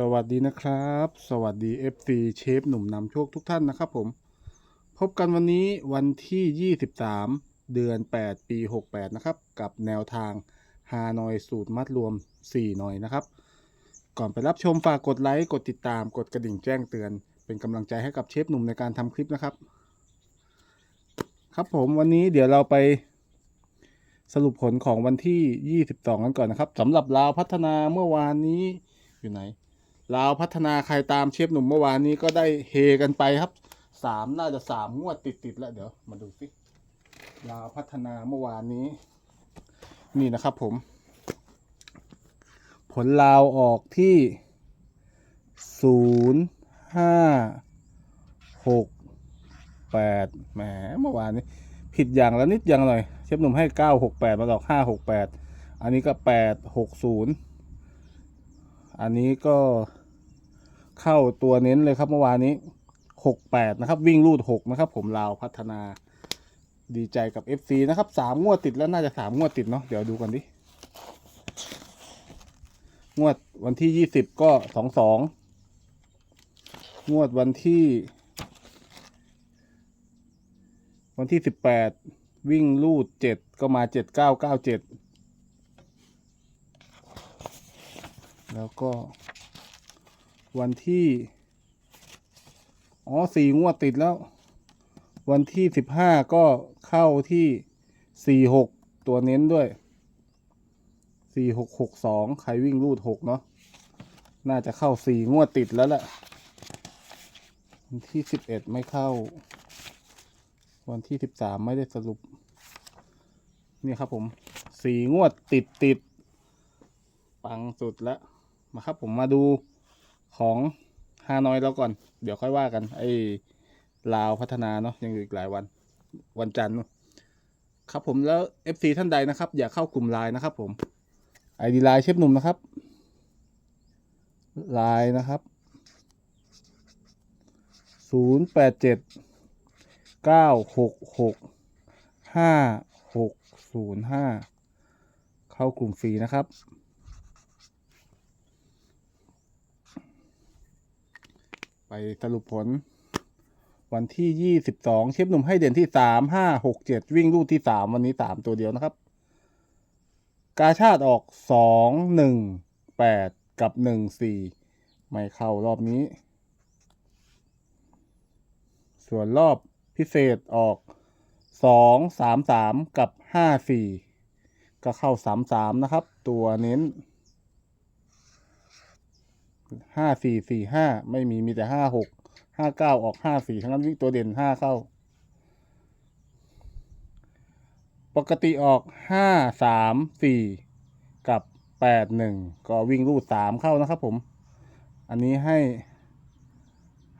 สวัสดีนะครับ สวัสดี FC เชฟหนุ่มนำโชคทุกท่านนะครับผม พบกันวันนี้วันที่ 23 เดือน 8 ปี 68 นะครับ กับแนวทางฮานอยสูตรมัดรวม 4 หน่อยนะครับ ก่อนไปรับชมฝากกดไลค์กดติดตามกดกระดิ่งแจ้งเตือน เป็นกำลังใจให้กับเชฟหนุ่มในการทำคลิปนะครับ ครับผมวันนี้เดี๋ยวเราไปสรุปผลของวันที่ 22 กันก่อนนะครับสำหรับลาวพัฒนาเมื่อวานนี้อยู่ไหน ลาวพัฒนาใครตามเชฟหนุ่มเมื่อวานนี้ก็ได้เฮกันไปครับสามน่าจะสามงวดติดติดๆแล้วเดี๋ยวมาดูสิลาวพัฒนาเมื่อวานนี้ นี่นะครับผม ผลลาวออกที่ศูนย์ห้าหกแปดแหมเมื่อวานนี้ ผิดอย่างละนิดอย่างหน่อย เชฟหนุ่มให้เก้าหกแปดมาดอกห้าหกแปดอันนี้ก็แปดหกศูนย์อันนี้ก็ เข้าตัวเน้นเลยครับเมื่อวานนี้หกแปดนะครับ วิ่งรูดหกนะครับ ผมลาวพัฒนาดีใจกับ FC นะครับสามงวดติดแล้วน่าจะสามงวดติดเนาะเดี๋ยวดูกันดิงวดวันที่ยี่สิบก็สองสองงวดวันที่ วันที่สิบแปดวิ่งรูดเจ็ดก็มาเจ็ดเก้าเก้าเจ็ดแล้วก็ วันที่ อ๋อสี่งวดติดแล้ว วันที่สิบห้าก็เข้าที่สี่หกตัวเน้นด้วยสี่หกหกสองใครวิ่งรูดหกเนาะ น่าจะเข้าสี่งวดติดแล้วแหละ วันที่สิบเอ็ดไม่เข้า วันที่สิบสามไม่ได้สรุป นี่ครับผมสี่งวดติดติดปังสุดแล้วมาครับผมมาดู ของฮานอยเราก่อน เดี๋ยวค่อยว่ากัน ไอ้ลาวพัฒนาเนาะยังอีกหลายวัน วันจันทร์ครับผมแล้ว FC ท่านใดนะครับ อยากเข้ากลุ่มไลน์นะครับ ผมไอดีไลน์เชฟหนุ่มนะครับไลน์นะครับศูนย์แปดเจ็ดเก้าหกหกห้าหกศูนย์ห้าเข้ากลุ่มฟรีนะครับ ไปสรุปผล วันที่ยี่สิบสองเชฟหนุ่มให้เด่นที่สามห้าหกเจ็ดวิ่งลูกที่สามวันนี้สามตัวเดียวนะครับ กาชาติออกสองหนึ่งแปดกับหนึ่งสี่ไม่เข้ารอบนี้ ส่วนรอบพิเศษออกสองสามสามกับห้าสี่ก็เข้าสามสามนะครับ ตัวเน้น ห้าสี่สี่ห้าไม่มีมีแต่ห้าหกห้าเก้าออกห้าสี่ทั้งนั้นวิ่งตัวเด่นห้าเข้า ปกติออกห้าสามสี่กับแปดหนึ่งก็วิ่งรูดสามเข้านะครับผม อันนี้ให้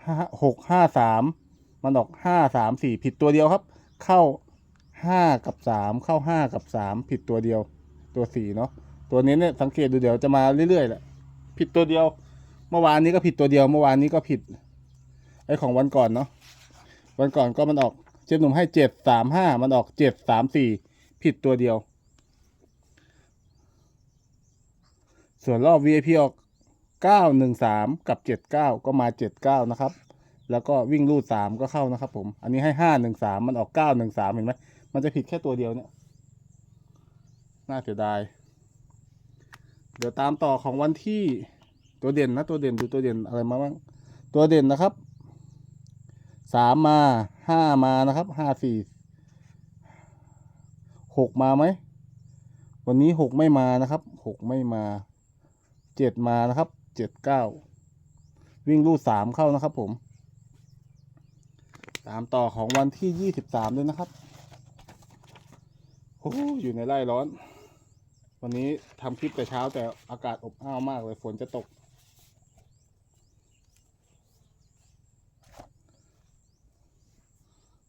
ห้าหกห้าสามมันออกห้าสามสี่ผิดตัวเดียวครับ เข้าห้ากับสามเข้าห้ากับสามผิดตัวเดียว ตัวสี่เนาะตัวนี้เนี่ยสังเกตดูเดี๋ยวจะมาเรื่อยๆแหละผิดตัวเดียว เมื่อวานนี้ก็ผิดตัวเดียว เมื่อวานนี้ก็ผิด ไอของวันก่อนเนาะวันก่อนก็มันออกเจ็ดหนุ่มให้เจ็ดสามห้ามันออกเจ็ดสามสี่ผิดตัวเดียว ส่วนรอบ VIP ออกเก้าหนึ่งสามกับเจ็ดเก้าก็มาเจ็ดเก้านะครับ แล้วก็วิ่งรูดสามก็เข้านะครับ ผม อันนี้ให้ห้าหนึ่งสามมันออกเก้าหนึ่งสามเห็นไหมมันจะผิดแค่ตัวเดียวเนี่ยน่าเสียดาย เดี๋ยวตามต่อของวันที่ ตัวเด่นนะตัวเด่นดูตัวเด่นอะไรมาบ้างตัวเด่นนะครับสามมาห้ามานะครับห้าสี่หกมาไหมวันนี้หกไม่มานะครับหกไม่มาเจ็ดมานะครับเจ็ดเก้าวิ่งรูดสามเข้านะครับ ผมตามต่อของวันที่ยี่สิบสามด้วยนะครับโอ้อยู่ในไร่ร้อน วันนี้ทำคลิปแต่เช้าแต่อากาศอบอ้าวมากเลยฝนจะตก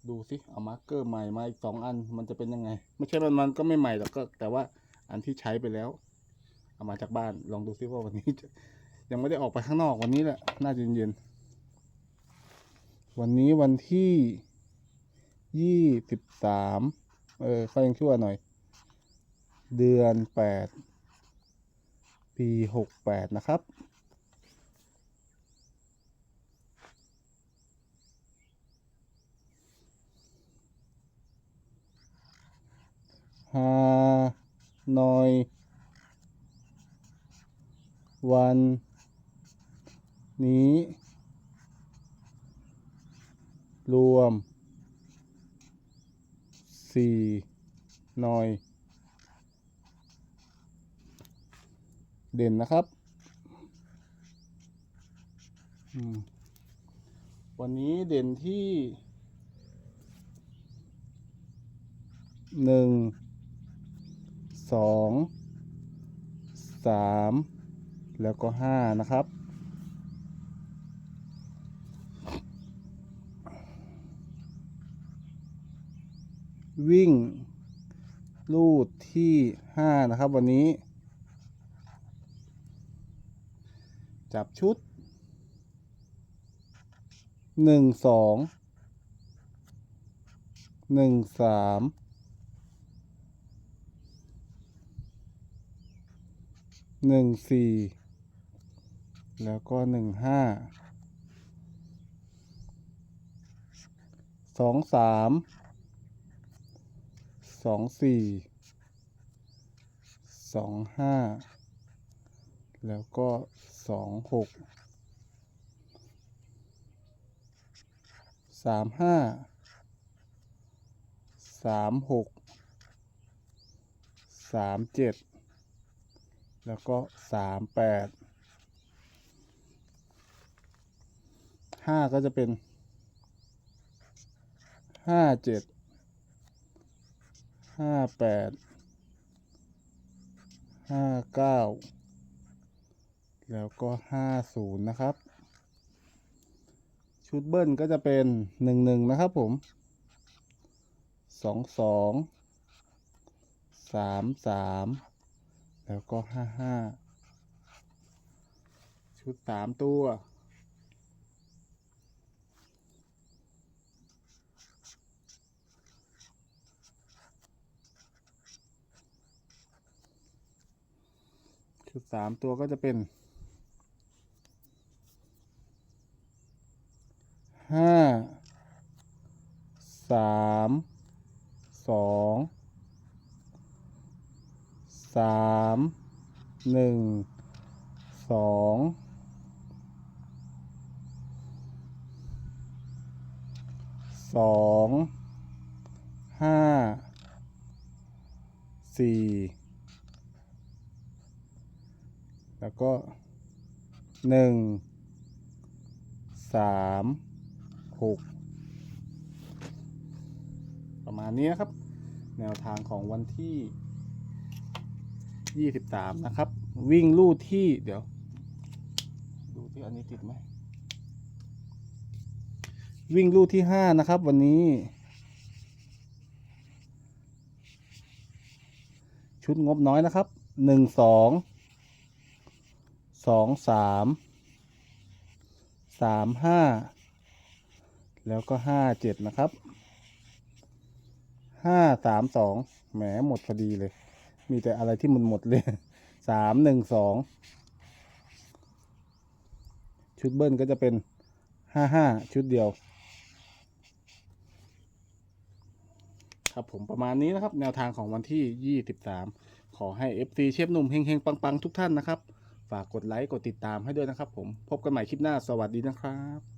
ดูสิเอามาร์กเกอร์ใหม่มาอีกสองอันมันจะเป็นยังไง ไม่ใช่มันมันก็ไม่ใหม่หรอกก็ แต่ว่าอันที่ใช้ไปแล้ว เอามาจากบ้านลองดูซิว่าวันนี้ยังไม่ได้ออกไปข้างนอกวันนี้แหละน่าจะเย็นๆวันนี้วันที่ยี่สิบสามเออเขายังชั่วหน่อย เดือนแปดปีหกแปดนะครับ ฮานอย วัน นี้ รวมสี่หน่อย เด่นนะครับ วันนี้เด่นที่หนึ่ง สองสามแล้วก็ห้านะครับ วิ่ง ลูดที่ห้านะครับวันนี้ จับชุดหนึ่งสองหนึ่งสาม หนึ่งสี่แล้วก็หนึ่งห้าสองสามสองสี่สองห้าแล้วก็สองหกสามห้าสามหกสามเจ็ด แล้วก็สามแปดห้าก็จะเป็นห้าเจ็ดห้าแปดห้าเก้าแล้วก็ห้าศูนย์นะครับ ชุดเบิ้ลก็จะเป็นหนึ่งหนึ่งนะครับผมสองสองสามสาม แล้วก็ห้าห้าชุดสามตัว ชุดสามตัวก็จะเป็น ห้า สาม สอง สามหนึ่งสองสองห้าสี่แล้วก็หนึ่งสามหกประมาณนี้ครับ แนวทางของวันที่ ยี่สิบสามนะครับ วิ่งลู่ที่เดี๋ยว ดูที่อันนี้ติดไหม วิ่งลู่ที่ห้านะครับ วันนี้ ชุดงบน้อยนะครับหนึ่งสองสองสามสามห้าแล้วก็ห้าเจ็ดนะครับห้าสามสองแหมหมดพอดีเลย มีแต่อะไรที่มันหมดเลยสามหนึ่งสองชุดเบิ้ลก็จะเป็นห้าห้าชุดเดียว ครับผมประมาณนี้นะครับ แนวทางของวันที่23ขอให้ FC เชฟหนุ่มเฮงๆ ปัง ๆ ทุกท่านนะครับ ฝากกดไลค์ กดติดตามให้ด้วยนะครับผม พบกันใหม่คลิปหน้าสวัสดีนะครับ